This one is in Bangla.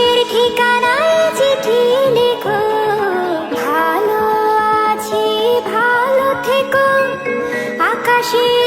বুকের ঠিকানায় ভালো আছি ভালো থেকো। আকাশে